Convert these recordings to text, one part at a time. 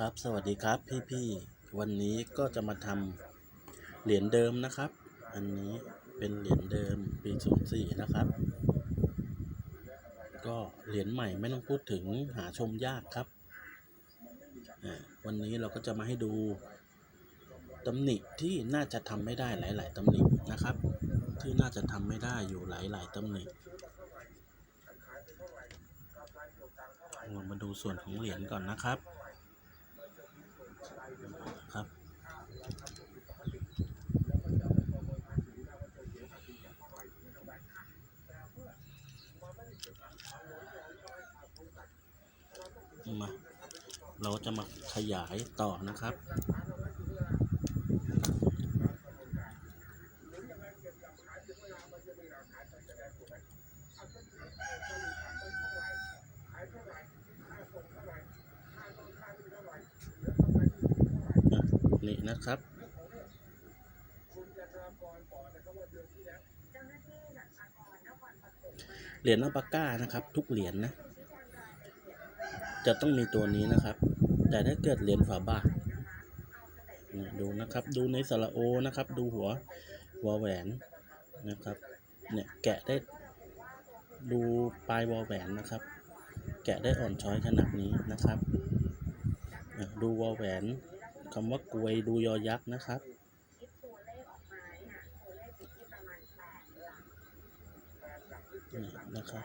ครับสวัสดีครับพี่ๆวันนี้ก็จะมาทำเหรียญเดิมนะครับ อันนี้เป็นเหรียญเดิมปี 04 นะครับ ก็เหรียญใหม่ไม่ต้องพูดถึงหาชมยากครับอ่าวันนี้เราก็จะมาให้ดูตำหนิที่น่าจะทำไม่ได้หลาย ๆตำหนินะครับ ที่น่าจะทำไม่ได้อยู่หลาย ๆตำหนิเรามาดูส่วนของเหรียญก่อนนะครับ ครับมาเราจะมาขยายต่อนะครับ นี่นะครับเหรียญอัปาก้านะครับ ทุกเหรียญนะ จะต้องมีตัวนี้นะครับ แต่ถ้าเกิดเหรียญฝาบาทดูนะครับ ดูในสระโอนะครับ ดูหัววอแหวนนะครับ เนี่ยแกะได้ดูปลายวอแหวนนะครับ แกะได้อ่อนช้อยขนาดนี้นะครับ ดูวอแหวน คำว่ากลวยดูยอยักษ์นะครับนี่นะครับ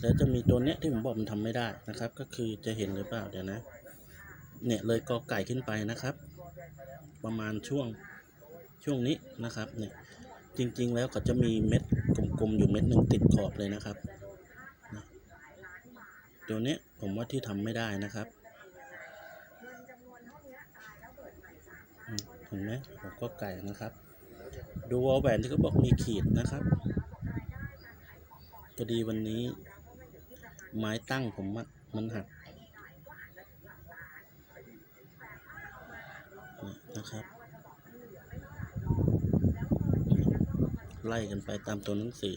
แล้วจะมีตัวเนี้ยที่ผมบอกมันทำไม่ได้นะครับ ก็คือจะเห็นหรือเปล่าเดี๋ยวนะ เนี่ยเลยกอไก่ขึ้นไปนะครับ ประมาณช่วงช่วงนี้นะครับ เนี่ยจริง ๆ แล้วเขาจะมีเม็ดกลมๆอยู่เม็ดหนึ่งติดขอบเลยนะครับ ตัวเนี้ยผมว่าที่ทำไม่ได้นะครับอืมเห็นไหมหัวก็ไก่นะครับ ดูวอลแหวนที่เขาบอกมีขีดนะครับพอดีวันนี้ ไม้ตั้งผมมันหักนะครับ ไล่กันไปตามตัวหนังสือ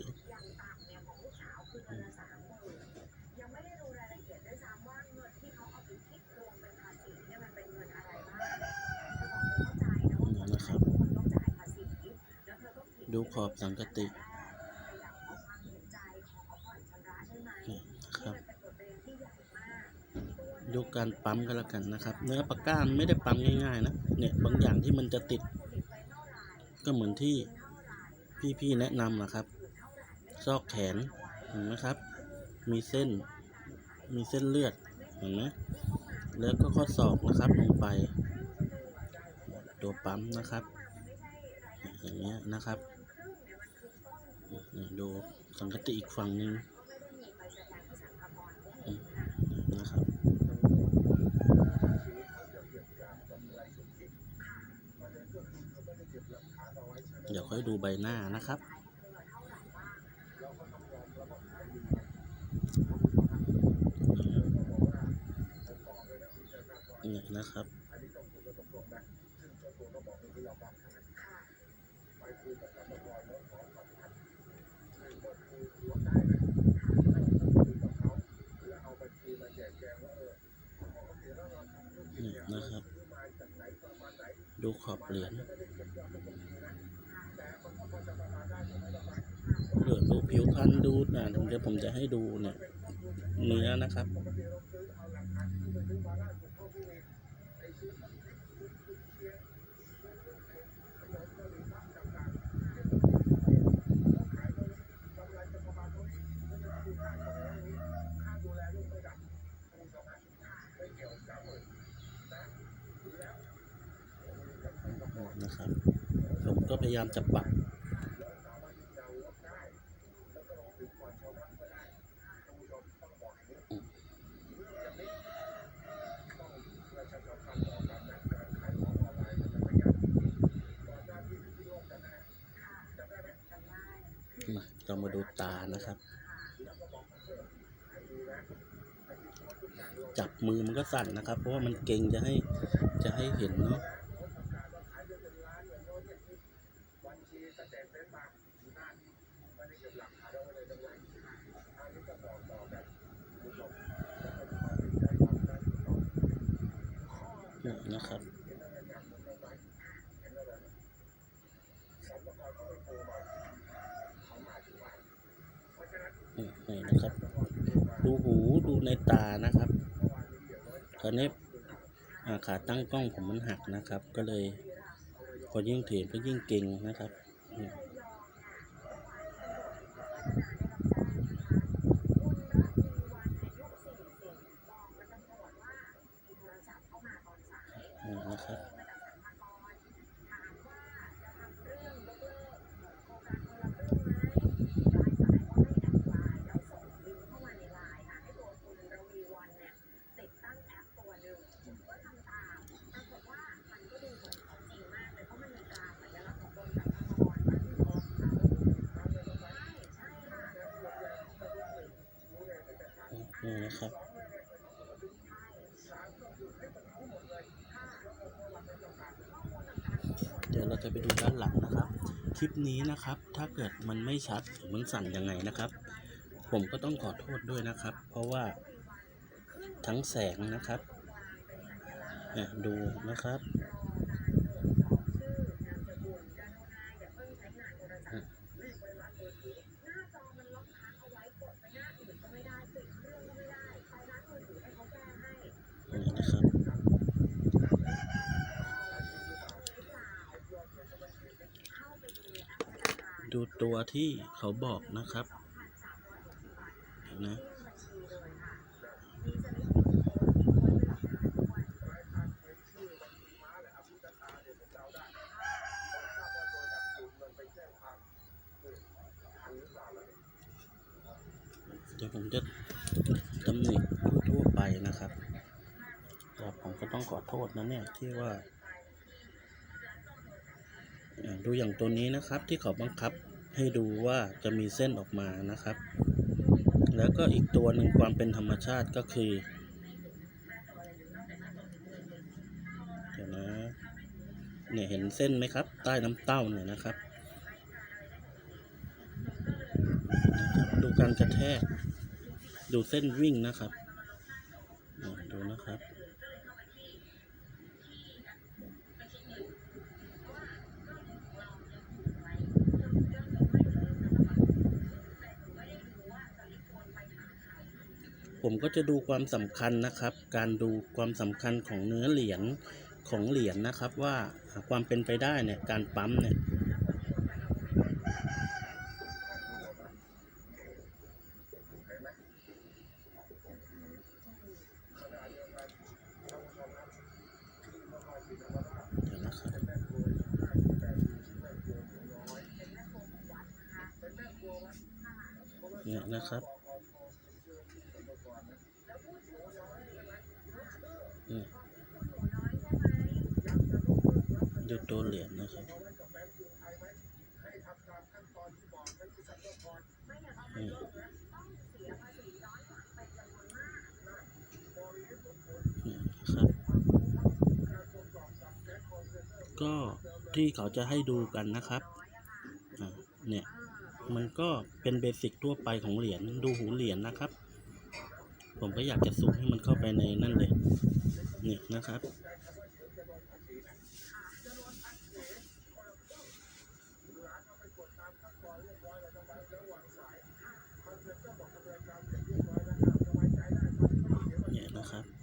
มนี่นะครับ ดูขอบ สังกติครับดูการปั๊มก็แล้วกันนะครับ เนื้อปากก้านไม่ได้ปั๊มง่ายๆนะเนี่ยบางอย่างที่มันจะติด ก็เหมือนที่พี่ๆแนะนำนะครับ ซอกแขนเห็นไหมครับ มีเส้นมีเส้นเลือดเห็นไหมแล้วก็ข้อศอกนะครับลงไป ตัวปั๊มนะครับ อย่างเงี้ยนะครับ ดูสังกติอีกฝั่งหนึ่งนะครับเดี๋ยวค่อยดูใบหน้านะครับนี่นะครับนี่ นะครับ ดูขอบเหรียญเหลือดูผิวพันธุ์ดูนะเดี๋ยวผมจะให้ดูเนี่ยเนื้อนะครับ นะครับ ผมก็พยายามจะปรับมาเรามาดูตานะครับ จับมือมันก็สั่นนะครับ เพราะว่ามันเก่งจะให้จะให้เห็นเนาะ เนะครับ นี่นะครับ ดูหูดูในตานะครับคราวนี้อ่าขาตั้งกล้องผมมันหักนะครับ ก็เลยพอยิ่งถือก็ยิ่งเก่งนะครับนี่นี่นะครับ นี่นะครับ เราจะไปดูด้านหลังนะครับ คลิปนี้นะครับ ถ้าเกิดมันไม่ชัดหรือมันสั่นยังไงนะครับ ผมก็ต้องขอโทษด้วยนะครับ เพราะว่าทั้งแสงนะครับดูนะครับ นี่นะครับ ดูตัวที่เขาบอกนะครับนะเดี๋ยวผมจะตำหนิทั่วไปนะครับแต่ผมก็ต้องขอโทษนะเนี่ยที่ว่า ดูอย่างตัวนี้นะครับที่เขาบังคับ ให้ดูว่าจะมีเส้นออกมานะครับ แล้วก็อีกตัวหนึ่งความเป็นธรรมชาติก็คือ เดี๋ยวนะ เนี่ยเห็นเส้นไหมครับ ใต้น้ำเต้าเนี่ยนะครับ ดูการกระแทก ดูเส้นวิ่งนะครับ ดูนะครับ ผมก็จะดูความสำคัญนะครับ การดูความสำคัญของเนื้อเหรียญของเหรียญนะครับว่าความเป็นไปได้เนี่ยการปั๊มเนี่ยเดี๋ยนะครับ หยนะครับนี่ดูตัวเหรียญนะครับนี่นี่นะครับก็ที่เขาจะให้ดูกันนะครับอ่าเนี่ย มันก็เป็นเบสิกทั่วไปของเหรียญ ดูหูเหรียญนะครับ ผมก็อยากจะซูมให้มันเข้าไปในนั่นเลย นี่นะครับ เนี่ยนะครับ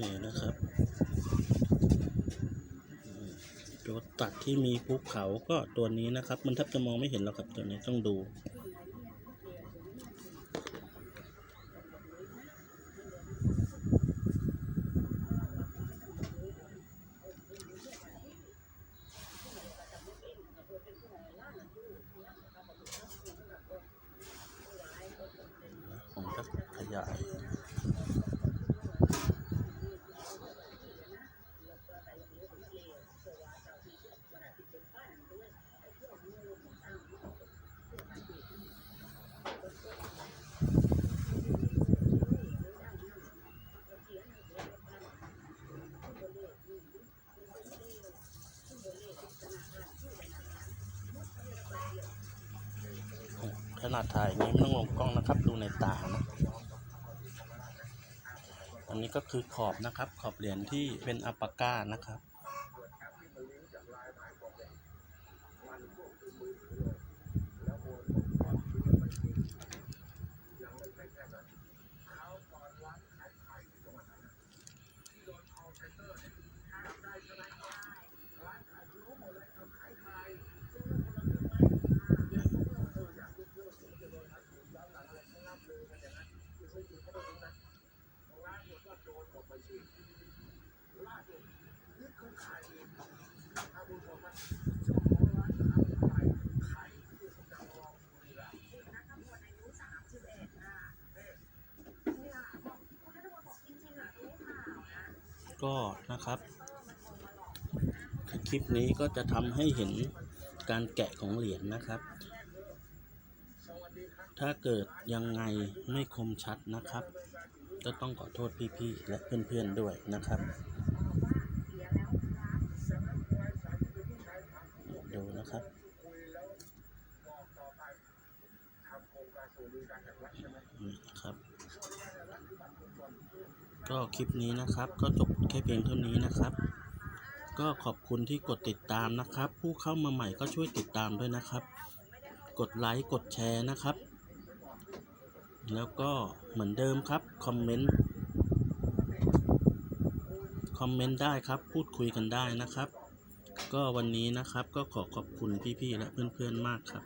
นี่นะครับตัวตัดที่มีภูเขาก็ตัวนี้นะครับ มันแทบจะมองไม่เห็นหรอกครับตัวนี้ต้องดูยาย ขนาดถ่ายอย่างนี้ไม่ต้องลงกล้องนะครับ ดูในตานะอันนี้ก็คือขอบนะครับ ขอบเหรียญที่เป็นอัปปาก้านะครับ ก็นะครับ คลิปนี้ก็จะทำให้เห็นการแกะของเหรียญนะครับ ถ้าเกิดยังไงไม่คมชัดนะครับ ก็ต้องขอโทษพี่ๆและเพื่อนๆด้วยนะครับ ดูนะครับนี่นะครับก็คลิปนี้นะครับ ก็จบแค่เพียงเท่านี้นะครับ ก็ขอบคุณที่กดติดตามนะครับ ผู้เข้ามาใหม่ก็ช่วยติดตามด้วยนะครับ กดไลค์กดแชร์นะครับ แล้วก็เหมือนเดิมครับ คอมเมนต์ คอมเมนต์ได้ครับ พูดคุยกันได้นะครับ ก็วันนี้นะครับก็ขอขอบคุณพี่ๆและเพื่อนๆมากครับ